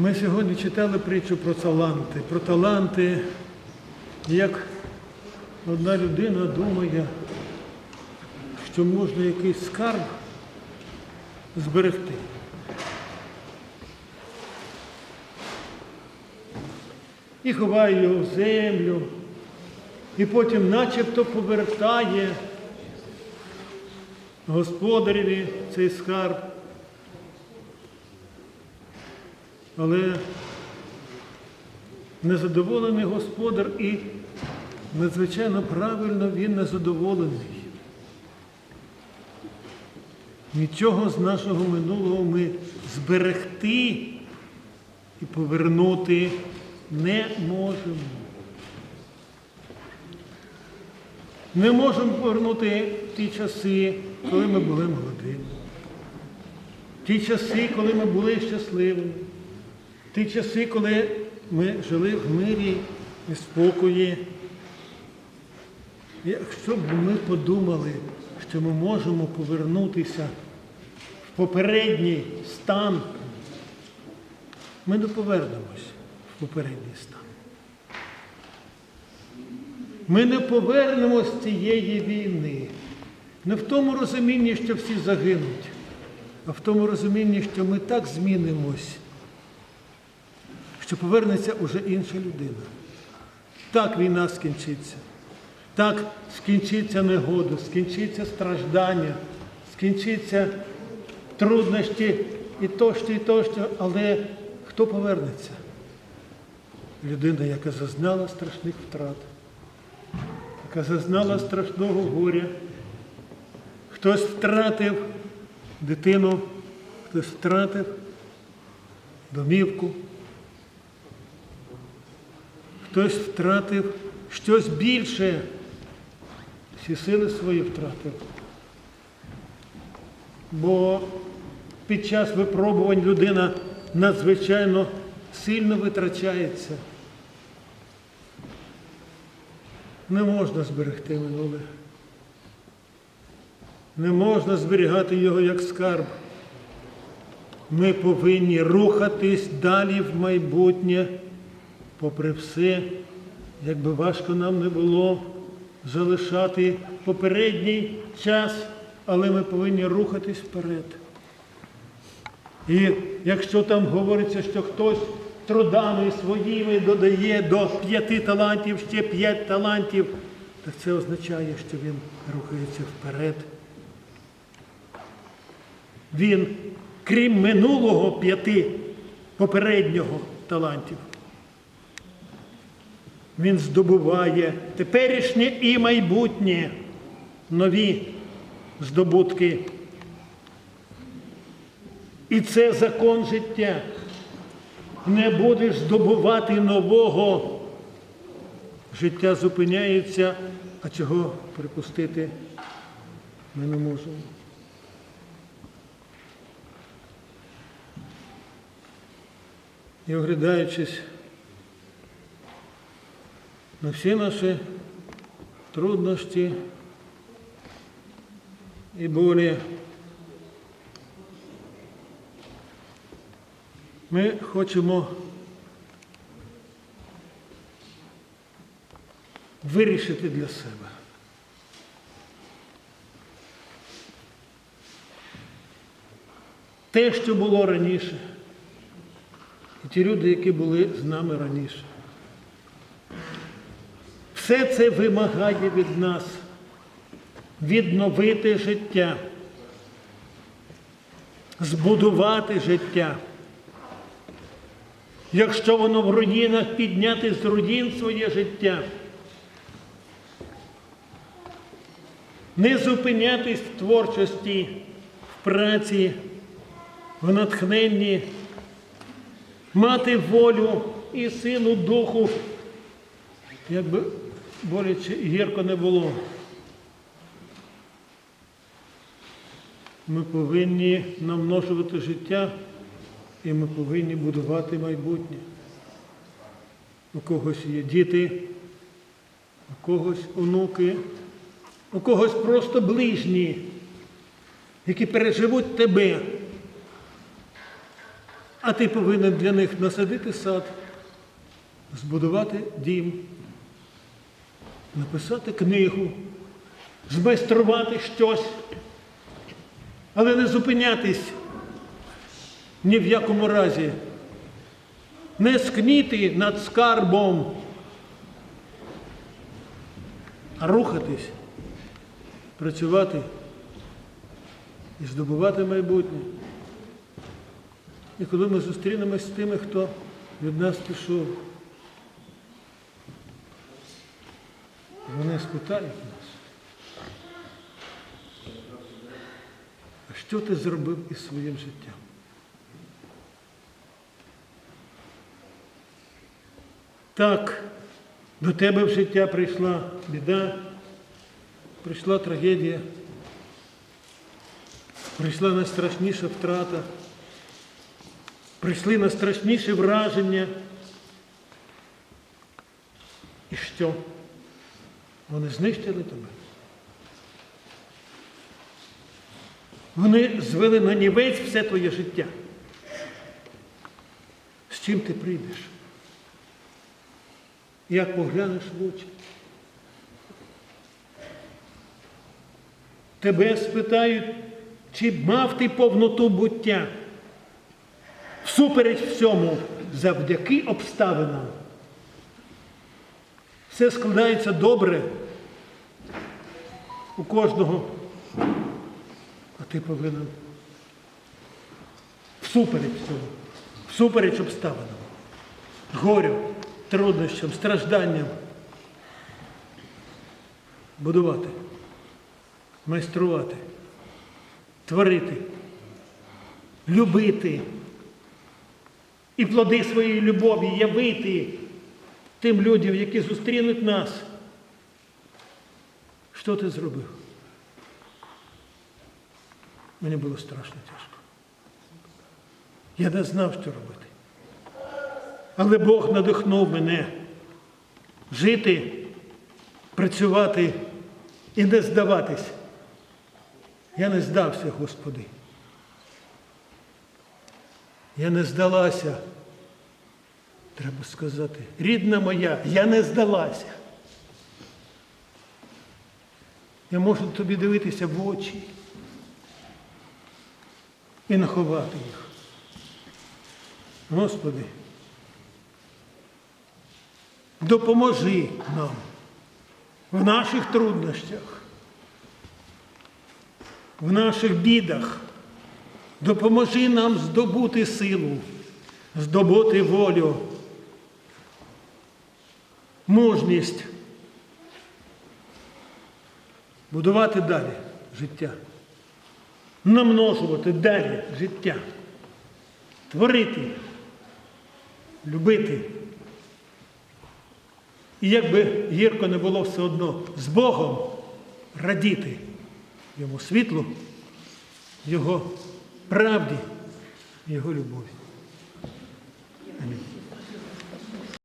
Ми сьогодні читали притчу про таланти. Про таланти, як одна людина думає, що можна якийсь скарб зберегти. І ховає його в землю, і потім начебто повертає господареві цей скарб. Але незадоволений господар і надзвичайно правильно він незадоволений. Нічого з нашого минулого ми зберегти і повернути не можемо. Не можемо повернути ті часи, коли ми були молодими. Ті часи, коли ми були щасливими. Ті часи, коли ми жили в мирі і спокої. Якщо б ми подумали, що ми можемо повернутися в попередній стан, ми не повернемось в попередній стан. Ми не повернемось з цієї війни. Не в тому розумінні, що всі загинуть, а в тому розумінні, що ми так змінимось, що повернеться уже інша людина. Так війна скінчиться. Так скінчиться негода, скінчиться страждання, скінчиться труднощі і тощо, і тощо. Але хто повернеться? Людина, яка зазнала страшних втрат, яка зазнала страшного горя. Хтось втратив дитину, хтось втратив домівку, хтось втратив щось більше, всі сили свої втратив. Бо під час випробувань людина надзвичайно сильно витрачається. Не можна зберегти минуле. Не можна зберігати його як скарб. Ми повинні рухатись далі в майбутнє, попри все, як би важко нам не було залишати попередній час, але ми повинні рухатись вперед. І якщо там говориться, що хтось трудами своїми додає до п'яти талантів ще п'ять талантів, то це означає, що він рухається вперед. Він, крім минулого п'яти попереднього талантів, він здобуває теперішнє і майбутнє нові здобутки. І це закон життя. Не будеш здобувати нового. Життя зупиняється, а чого припустити ми не можемо. І оглядаючись на всі наші труднощі і болі, ми хочемо вирішити для себе. Те, що було раніше, і ті люди, які були з нами раніше. Все це вимагає від нас відновити життя, збудувати життя. Якщо воно в руїнах підняти з руїн своє життя, не зупинятись в творчості, в праці, в натхненні, мати волю і силу духу, якби боляче і гірко не було. Ми повинні намножувати життя і ми повинні будувати майбутнє. У когось є діти, у когось онуки, у когось просто ближні, які переживуть тебе. А ти повинен для них насадити сад, збудувати дім, написати книгу, змайструвати щось, але не зупинятись ні в якому разі, не скніти над скарбом, а рухатись, працювати і здобувати майбутнє. І коли ми зустрінемось з тими, хто від нас пішов, вони спитають нас, а що ти зробив із своїм життям? Так, до тебе в життя прийшла біда, прийшла трагедія, прийшла найстрашніша втрата, прийшли найстрашніші враження. І що? Вони знищили тебе. Вони звели на нівець все твоє життя. З чим ти прийдеш? Як поглянеш в очі? Тебе спитають, чи мав ти повноту буття? Всупереч всьому, завдяки обставинам. Все складається добре у кожного, а ти повинен всупереч всьому, всупереч обставинам, горю, труднощам, стражданням будувати, майструвати, творити, любити. І плоди своєї любові явити тим людям, які зустрінуть нас. Що ти зробив? Мені було страшно тяжко. Я не знав, що робити. Але Бог надихнув мене жити, працювати і не здаватись. Я не здався, Господи. Я не здалася. Треба сказати, рідна моя, я не здалася. Я можу тобі дивитися в очі і наховати їх. Господи, допоможи нам в наших труднощах, в наших бідах. Допоможи нам здобути силу, здобути волю, мужність, будувати далі життя, намножувати далі життя, творити, любити. І як би гірко не було все одно, з Богом радіти йому світлу, Його правді, Його любові. Амінь.